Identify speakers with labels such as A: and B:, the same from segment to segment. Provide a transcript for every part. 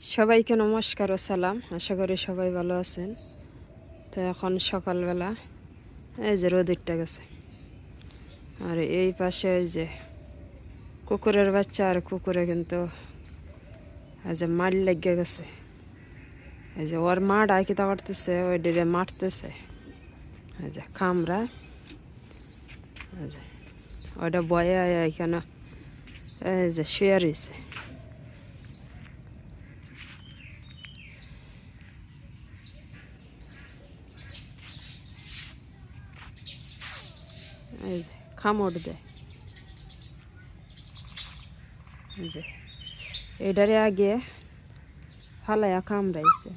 A: সবাইকে নমস্কার ও সালাম। আশা করি সবাই ভালো আছেন। তো এখন সকালবেলা, এই যে রোদ উঠতে গেছে। আর এই পাশে ওই যে কুকুরের বাচ্চা আর কুকুরে কিন্তু এই যে মাল লেগে গেছে। এই যে ওর মা ডাকিতা করতেছে ওই ডিরে মারতেছে। এই যে কামরা ওইটা বয়ে এখানে, এই যে শুয়ে রয়েছে। এই খামড় দেয় যে এটারে আগে ফালাইয়া কামড়াইছে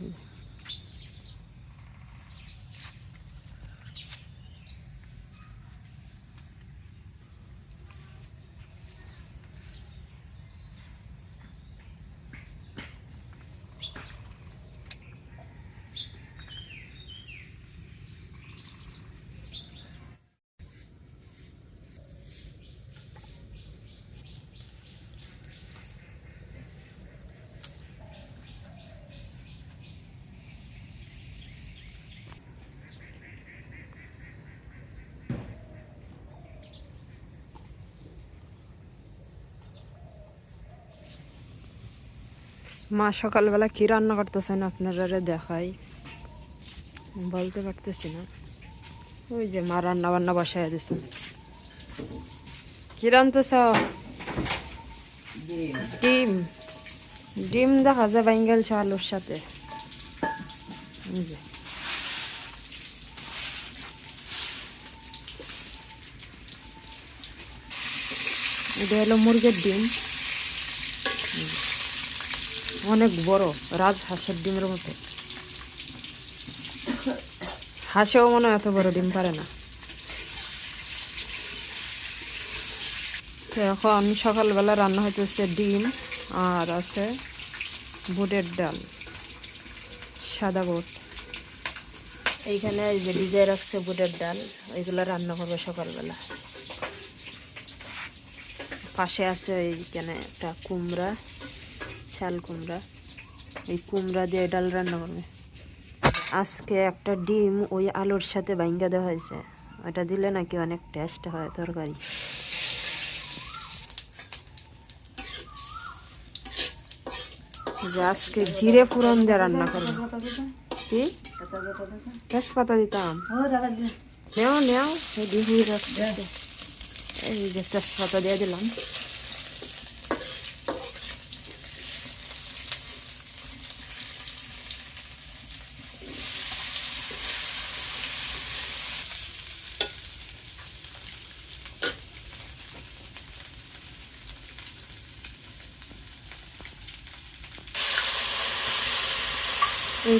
A: মা সকালবেলা কি রান্না করতেছেন আপনারা দেখাই। বলতে পারতেছি না। ওই যে মা রান্না বান্না বসায় দিয়েছেন কি রান্তেছ ডিম। ডিম। দেখা যায় বেঙ্গল আলুর সাথে। যে। এটা হলো মুরগির ডিম। অনেক বড় রাজ হাঁসের ডিমের মতো। হাঁসেও মনে হয় এত বড় ডিম পারে না। তো এখন সকালবেলা রান্না হইতেছে ডিম আর আছে বুটের ডাল, সাদা বুট। এইখানে এই যে ভিজাই রাখছে বুটের ডাল, ওইগুলো রান্না করবে সকালবেলা। পাশে আছে এইখানে একটা কুমড়া। শাল কুমড়া। এই কুমড়া দিয়ে ডাল রান্না করবে। আজকে একটা ডিম ওই আলুর সাথে ভাঙ্গা দেওয়া হয়েছে। ওটা দিলে নাকি অনেক টেস্ট হয় তরকারি। যে আজকে জিরে ফুরন দিয়ে রান্না করবে। কি? তেজপাতা দিতাম। নেও নেও। এই যে তেজপাতা দিয়ে দিলাম।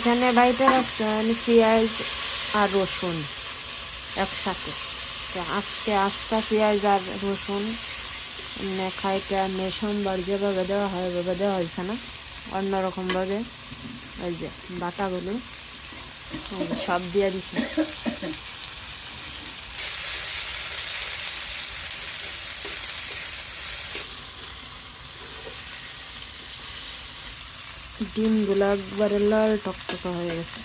A: এইখানে বাড়িতে রাখছেন পেঁয়াজ আর রসুন একসাথে। তো আজকে আস্তা পেঁয়াজ আর রসুন খাইটা মেশন এমনি সোমবার যেভাবে দেওয়া হয় ওইভাবে দেওয়া হয়েছে না। অন্যরকমভাবে ওই যে বাটাগুলো, সব দিয়ে দিছে। ডিমগুলো একবারে লাল, টকটকা হয়ে গেছে।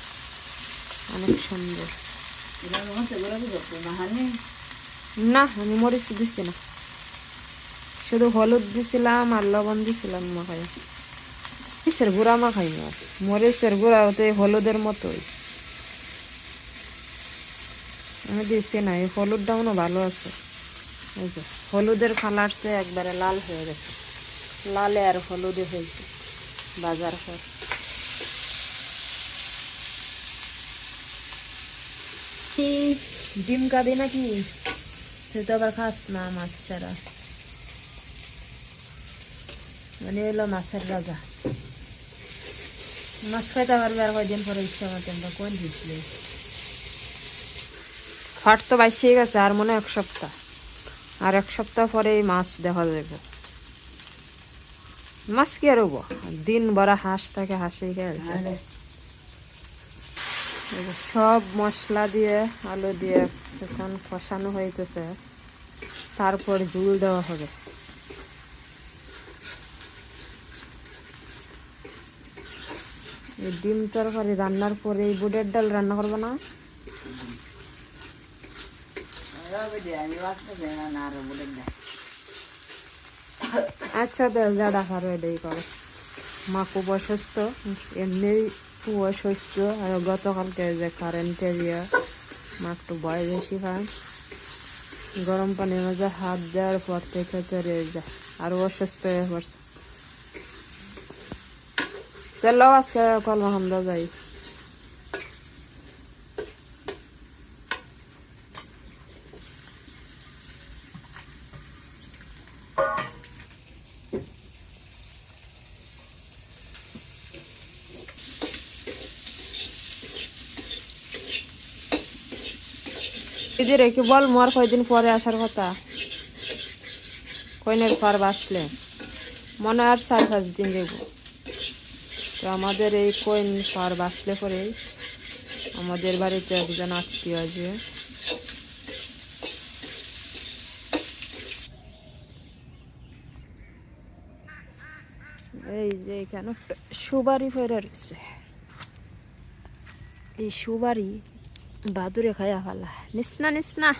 A: অনেক সুন্দর। না, আমি মরিচ দিছি না। শুধু হলুদ দিছিলাম আর লবণ দিছিলাম মাখাই মরিচের গুঁড়া মাখাই না মরিচের গুঁড়া হতে হলুদের মতোই। আমি দিছি না, এই হলুদটা মনে ভালো আছে। হলুদের কালারতে একবারে লাল হয়ে গেছে। লালে আর হলুদে হয়েছে। বাজার পর ডিম কাঁদে নাকি? তুই তো আবার খাস না, মাছ ছাড়া। মানে এলো মাছের রাজা। মাছ খাইতে পারবে আর কয়দিন পরে ইচ্ছা মতো আমরা কোন দিয়েছিলি ফাট তো বাইশে গেছে, আর মনে এক সপ্তাহ। আর এক সপ্তাহ পরে মাছ দেখা যাবে। মাছ কি আর হব দিন ভরা হাঁস থাকে হাঁসেই খেয়েছে সব মশলা দিয়ে আলু দিয়ে এখন কষানো হইতেছে। তারপর ঝুল দেওয়া হবে। ডিম তরকারি রান্নার পরে এই বুটের ডাল রান্না করব না? আচ্ছা তো যা ডাকার এটাই করো। মা খুব অসুস্থ এমনি অসুস্থ আর গতকালকে যে কারেন্টের ইয়ে মা একটু ভয় বেশি খায় গরম পানির মধ্যে হাত দেওয়ার পর থেকে রয়ে যায় আরও অসুস্থ হয়ে পড়ছে। চলো, আজকে কলমা আমরা যাই। দিদি রে কি বল মোর কয়দিন পরে আসার কথা। কইনের পর বাসলে মনে আর চার পাঁচ দিন যাব তো আমাদের এই কইন পার বাসলে পরে আমাদের বাড়িতে একজন আত্মীয় আছে এই যে এখানে সুবারি ফেরে রয়েছে এই সুবারি বাদুরে খাইয়া ফেলা। নিস না নিস না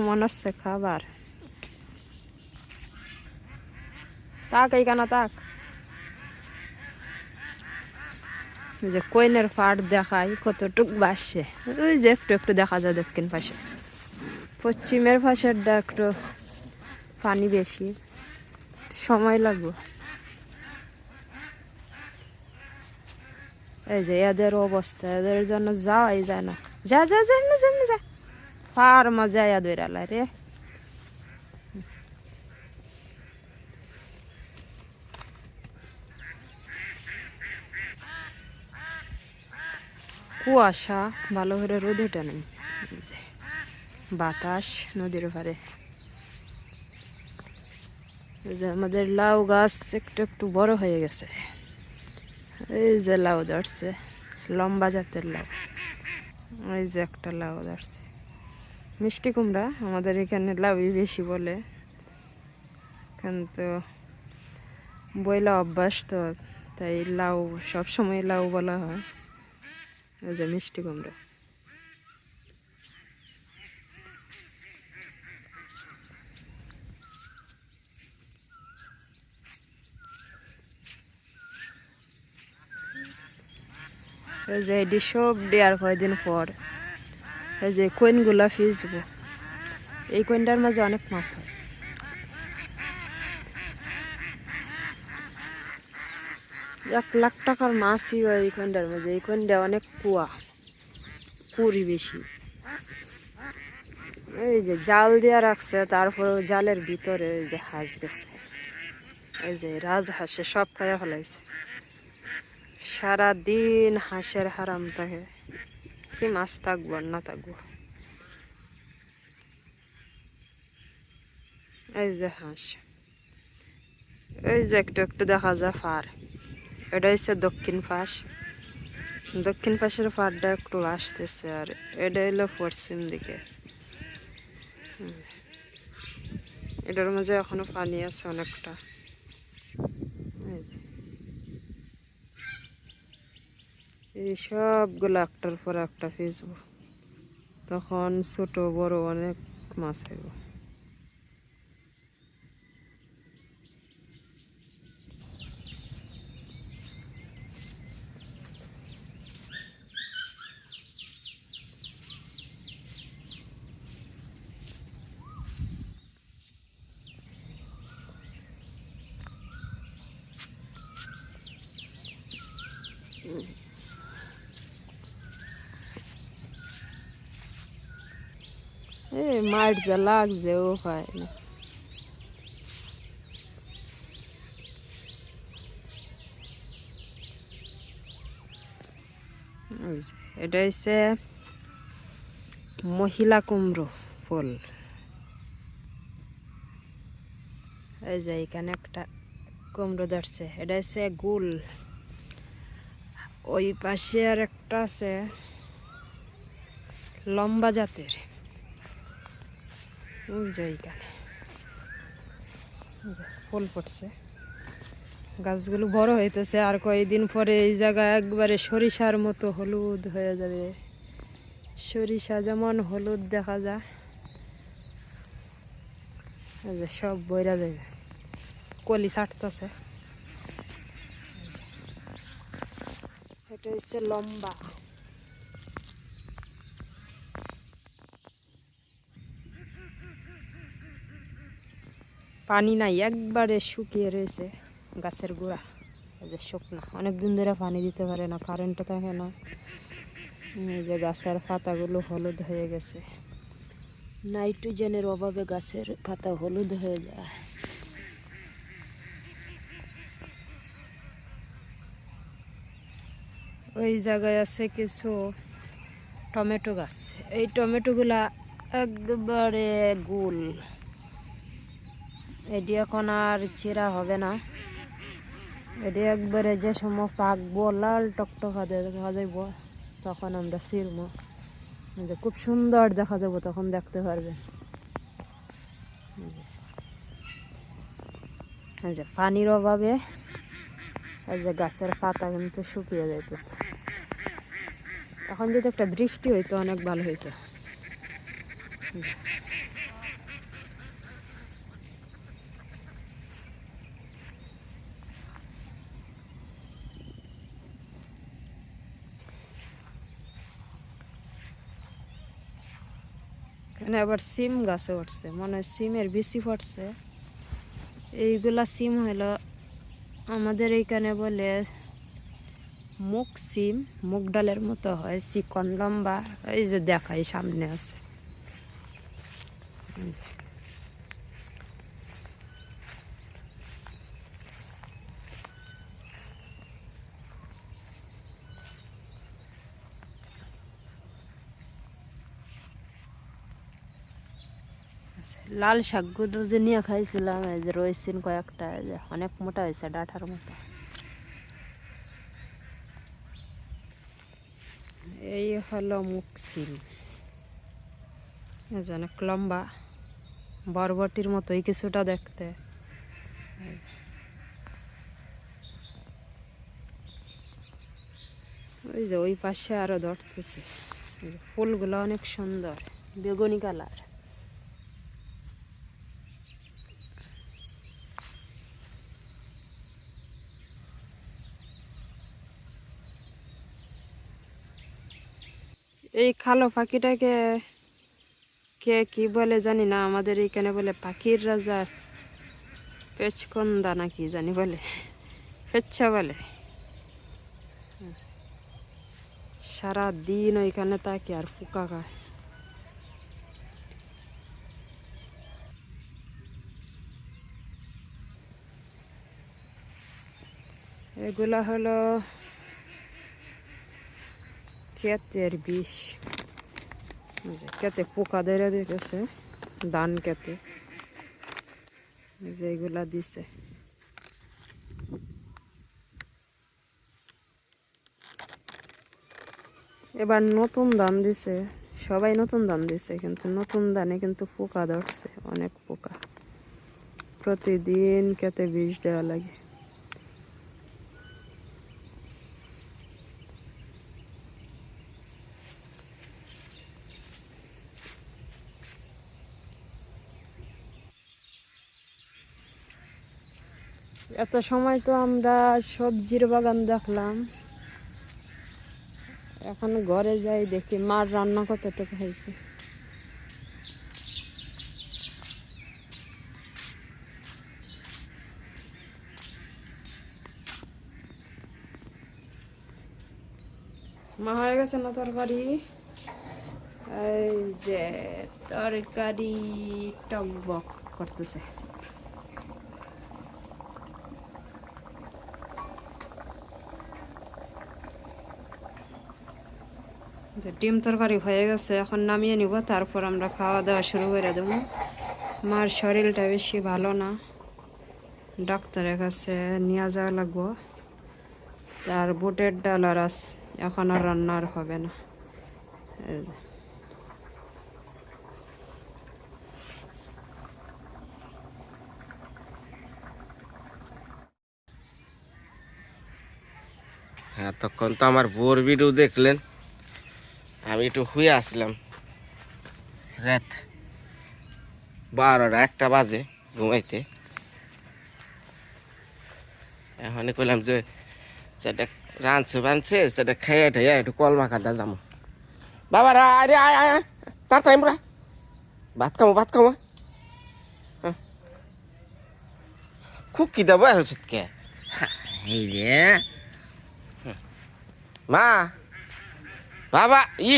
A: মনে খাবার। তাক এই এইখানে তাক। যে কইনের ফাট দেখাই, কতটুক বাসছে ওই যে একটু একটু দেখা যায় দক্ষিণ পাশে। পশ্চিমের পাশেরটা একটু পানি বেশি। সময় লাগবে। এই যে এদের অবস্থা এদের জন্য যাওয়াই যায় না যা যা যা না যা যা ফার মজা এদের আলা রে কুয়াশা, ভালো করে রোদ ওঠে নেই বাতাস নদীর পারে এই যে আমাদের লাউ গাছ একটু একটু বড় হয়ে গেছে। এই যে লাউ ধরছে লম্বা জাতের লাউ। এই যে একটা লাউ ধরছে মিষ্টি কুমড়া, আমাদের এখানে লাউই বেশি বলে। কিন্তু বইলা অভ্যাস তো, তাই লাউ, সবসময় লাউ বলা হয়। এই যে মিষ্টি কুমড়া। এই যে এটি সব দেওয়ার কয়দিন পর। এই যে কইনগুলা ফিজব এই কইনটার মাঝে অনেক মাছ হয়। এক লাখ টাকার মাছই হয় এই কইনটার মাঝে। এই কইনটা অনেক কুয়া। পুরি বেশি। এই যে জাল দেওয়া রাখছে তারপর জালের ভিতরে যে হাঁস গেছে। এই যে রাজহাঁসে সব খাইয়া ফেলাইছে। সারাদিন হাঁসের হারাম থাকে কি মাছ থাকব আর না থাকব? এই যে হাঁস। এই যে একটু একটু দেখা যায় ফার। এটা হচ্ছে দক্ষিণ পাশ দক্ষিণ পাশের ফারটা একটু আসতেছে আর এটা হলো পশ্চিম দিকে। এটার মাঝে এখনও পানি আছে অনেকটা এই যে। এই সবগুলো একটার পর একটা ফেসবো তখন ছোট বড় অনেক মাছ হইব এই মাঠ যা লাগছে ও হয় না। এটা হচ্ছে মহিলা কুমড়ো ফুল। এই যে, এখানে একটা কুমড়ো ধরছে। এটা হচ্ছে গুল। ওই পাশে আর একটা আছে লম্বা জাতের। ফুল ফুটছে। গাছগুলো বড় হইতেছে, আর কয়েকদিন পরে এই জায়গা একবারে সরিষার মতো হলুদ হয়ে যাবে। সরিষা যেমন হলুদ দেখা যায় সব বইরা যায়। কলি ছাটতেছে এটা হচ্ছে লম্বা। পানি নাই, একবারে শুকিয়ে রয়েছে গাছের গোড়া। যে শুকনা অনেক দিন ধরে পানি দিতে পারে না কারেন্টও থাকে না। এই যে গাছের পাতাগুলো হলুদ হয়ে গেছে। নাইট্রোজেনের অভাবে গাছের পাতা হলুদ হয়ে যায়। ওই জায়গায় আছে কিছু টমেটো গাছ। এই টমেটোগুলা একবারে গোল। এটি এখন আর চেরা হবে না। এটি একবারে যে সময় পাকবো, লাল টকটকা দেখা যাইব, তখন আমরা ছিড়বো যে খুব সুন্দর দেখা যাব তখন দেখতে পারবে। যে পানির অভাবে যে গাছের পাতা কিন্তু শুকিয়ে যাইতেছে। এখন যদি একটা বৃষ্টি হইতো, অনেক ভালো হইতো। এখানে আবার সিম গাছে উঠছে মানে সিমের বেশি পড়ছে। এইগুলা সিম হলো আমাদের এইখানে বলে মুখ সিম মুখ ডালের মতো হয়, চিকন লম্বা, এই যে দেখাই সামনে আছে। লাল শাকগুলো যে নিয়ে খাইছিলাম, এই যে রয়েছেন কয়েকটা যে অনেক মোটা হয়েছে ডাঁটার মতো। এই হলো মুকসিল এই যে অনেক লম্বা, বরবটির মতোই কিছুটা দেখতে। ওই যে ওই পাশে আরও ধরতেছে। ফুলগুলো অনেক সুন্দর, বেগুনি কালার। এই কালো পাখিটাকে কে কি বলে জানি না, আমাদের এইখানে বলে পাখির রাজা। পেচকন্দা নাকি জানি বলে পেচ্ছা বলে। সারা দিন ওইখানে তাকে আর পোকা খায়। এগুলা হলো ক্ষেতের বিষ ক্ষেতে পোকা ধরে গেছে ধান ক্ষেতে এই যে এগুলা দিছে এবার নতুন ধান দিছে সবাই নতুন ধান দিছে কিন্তু নতুন ধানে কিন্তু পোকা ধরছে অনেক পোকা প্রতিদিন ক্ষেতে বিষ দেওয়া লাগে এত সময় তো আমরা সবজির বাগান দেখলাম। এখন ঘরে যাই দেখি মার রান্না কতটুকু হয়েছে। মা হয়ে গেছে না তরকারি? এই যে তরকারি টক বক করতেছে। যে ডিম তরকারি হয়ে গেছে, এখন নামিয়ে নিব, তারপর আমরা খাওয়া দাওয়া শুরু করে দেবো। মার শরীরটা বেশি ভালো না, ডাক্তারের কাছে নিয়ে যাওয়া লাগবো। আর বুটের ডাল আর এখন আর রান্না আর হবে না।
B: এতক্ষণ তো আমার বোর ভিডিও দেখলেন। আমি একটু শুয়ে আসলাম। রাত বারোটা একটা বাজে ঘুমাইতে। এখন কইলাম যে সেটা রাঁধছে বানছে সেটা খেয়ে ঠাইয়া একটু কলমা কাটা যাব। বাবা রা আরে আয় আয় আয়, তাড়াতাড়ি আমরা। ভাত খামো ভাত খামো। হ্যাঁ। খুব কি দেবো আর কে এই রে মা। বাবা, ই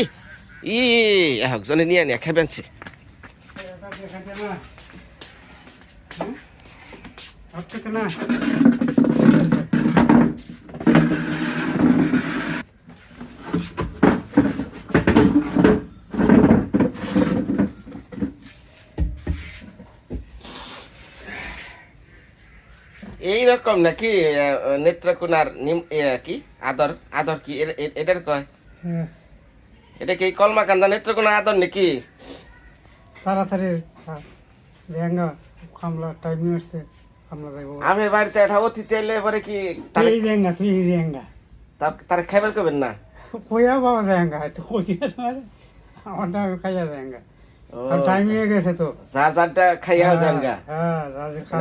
B: ই, একজনে নিয়ে নিয়ে খেবেনছি
C: না
B: এইরকম নাকি নিম কি? আদর আদর কি? এটার কয়? এটা কি কলমাকান্দা নেত্রকোনা আদর নাকি?
C: তাড়াতাড়ি লেহেঙ্গা খামলা টাইম আসছে খামলা যাইব।
B: আমি বাড়িতে একটা অতিথি এলে এবারে কি
C: তুই লেহেঙ্গা তুই
B: তা- তারে খাইবার করবেন না?
C: কইয়া বাবা তো কইছি না আমারটা খাইয়া টাইম হয়ে গেছে তো।
B: যার যারটা খাইয়া যান গা
C: হ্যাঁ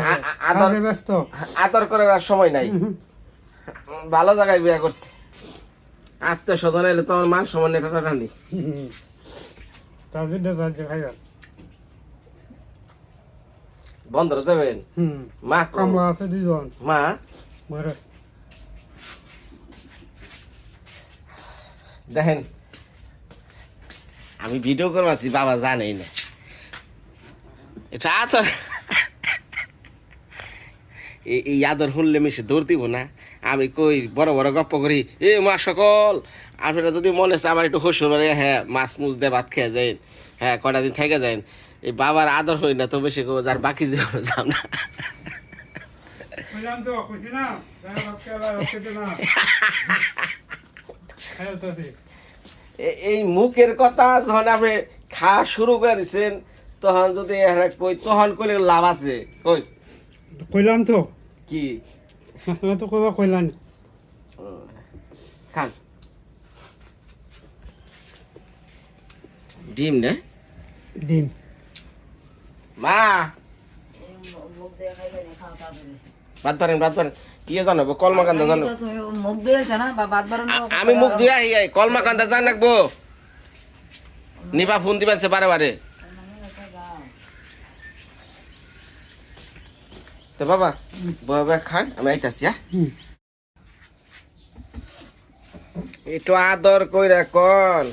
B: আ- আদর-
C: ব্যস্ত।
B: আদর করার আর সময় নাই। ভালো জায়গায় বিয়া করছে। আত্মীয় স্বজন এলে তোমার মান সমান এটা
C: খাইয়া
B: বন্ধ যাবেন মা
C: কামলা আছে দুজন
B: মা? দেখেন আমি ভিডিও করবাছি বাবা জানেই না। এটা এই- এই আদর শুনলে মিশে দৌড় দিব না। আমি কই বড় বড় গপ্প করি। এ মা সকল আপনারা যদি মনে হচ্ছে আমার একটু শ্বশুর বাড়ি হ্যাঁ মাছ মুছ দিয়ে ভাত খেয়ে যাইন হ্যাঁ কটা দিন থেকে যাইন। এই বাবার আদর হই না তো বেশি কো যার বাকি জীবন যাও না। এ- এই মুখের কথা যখন আপনি খাওয়া শুরু করে দিচ্ছেন তখন যদি কই তখন কইলে লাভ আছে। কই?
C: কইলাম তো।
B: কি?
C: না তো কইবা কইলাম
B: খান ডিম না
C: ডিম
B: মা বাদ পারেন বাদ পারেন কি জানাব কলমাকান্দা জানো
D: মুখ দিয়েছে না বা বাদ বারণ
B: আমি মুখ দিয়ে আই আই কলমাকান্দা জান রাখব নিবা ফোন দিবেন সে বারে বারে তো বাবা বাবা খান আমি আইতাছি হ্যাঁ? একটু আদর কইরা কন।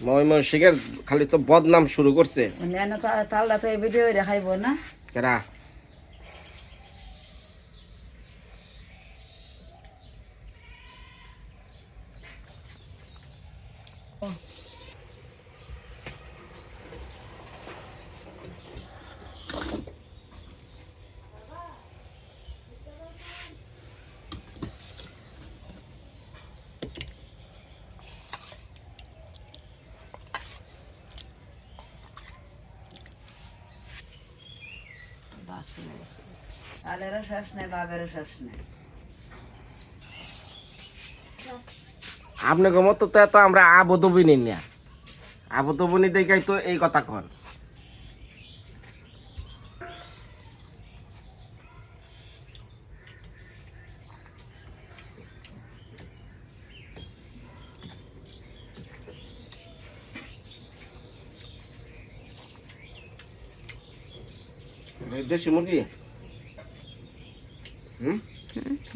B: ময়মন শিখের খালি তো বদনাম শুরু করছে।
D: তালটা তো এই ভিডিও দেখাইব না।
B: কেরা?
D: নেই বাবেরও শেষ নেই
B: আপনাকে মতো তো এত আমরা আবদবিনী না আবদবিনী দেখাই তো এই কথা কন। দেশি মুরগি?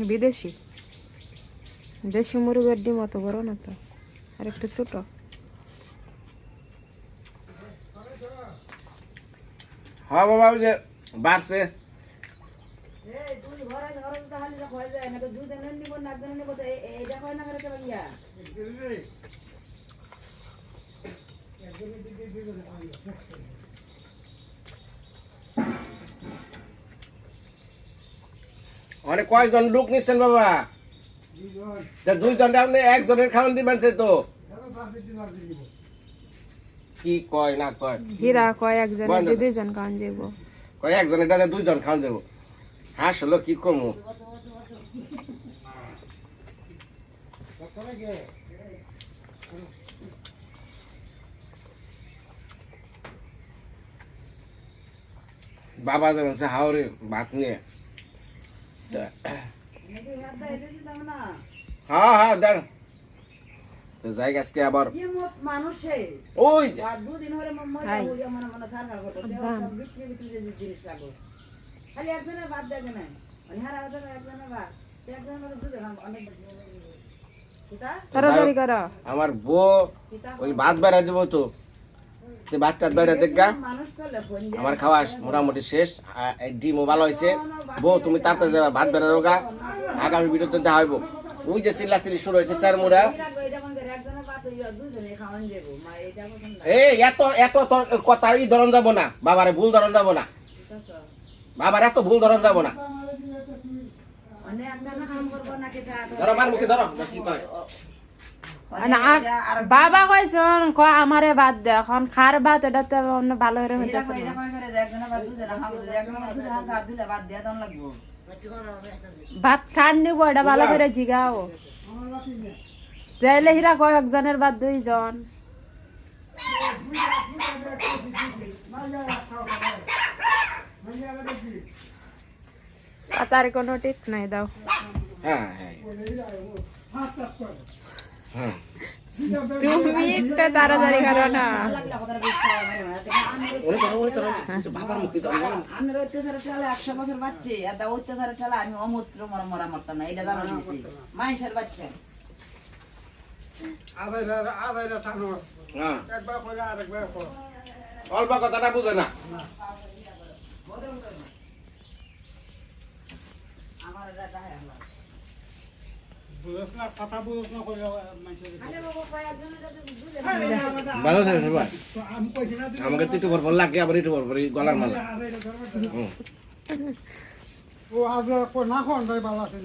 A: বিদেশি দেশি মুরগের ডিম অত বড় না তো আর একটু ছোট
B: হ্যাঁ বাবা যে বাড়ছে অনেক কয়জন লোক নিচ্ছেন বাবা। দুইজন আপনি একজনের খাওয়ান দিবেন সে তো। কি কয় না কয়।
A: হীরা কয় একজন। দুইজন কান যাইব।
B: কয় একজন এটা দুইজন খাওয়ান যাব হাস হলো কি কমু? বাবা যেমন সে হাওড়ে ভাত নিয়ে তা-
D: নাকি হাত দেয়, এটা দিতাম না।
B: হ্যাঁ হ্যাঁ দেন তো যাই আজকে আবার
D: মানুষ?
B: ওই।
D: খালি একজনে না হারা একজনে একজনে অনেক
A: করো।
B: আমার বউ ওই ভাত বেড়া দেবো তো। সে ভাত টাত বেড়া দেখা
D: মানুষ চলে ফোন দিয়ে।
B: আমার খাওয়া মোটামুটি শেষ ডিমও ভালো হয়েছে। বউ, তুমি তাড়াতাড়ি যাবে, ভাত বেড়া রোগা আগামী ভিডিওতে দেখা হইব। ওই যে চিল্লা চিল্লি শুরু হয়েছে চার মুড়া এই, এত এত কথা ই ধরন যাব না। বাবারে, ভুল ধরন যাব না। বাবার এত ভুল ধরন যাব না। ধরো, মার মুখে ধরো কি কয়।
A: বাবা কইছন ক আমারে বাদ দে এখন খার ভাত এটা তো অন্য ভালো করে হইতেছে ভাত খান নিব? এটা ভালো করে জিগাও। যাইলে হিরা কয় একজনের বাদ দুইজন? তার কোনো ঠিক নাই দাও।
B: হ্যাঁ হ্যাঁ হ্যাঁ।
A: তুমি একটু তাড়াতাড়ি করো না।
B: বাবার ধরো
D: আমি অত্যাচারের ঠেলা একশো বছর বাচ্চি এটা অত্যাচারের ঠেলা আমি অমূত্র মরা মরা মরতাম না এটা জানো মানুষের বাচ্চা।
C: আদাইরা আদাইরা টানো
B: হ্যাঁ। অল্প কথাটা বুঝে না।
D: আমার
B: ভালো থাকে সবাই। আমাকে তো একটু ভর ভর লাগে আবার একটু ভর ভর গলার মালা।
C: ও আজ না খন ভাই ভালো আছে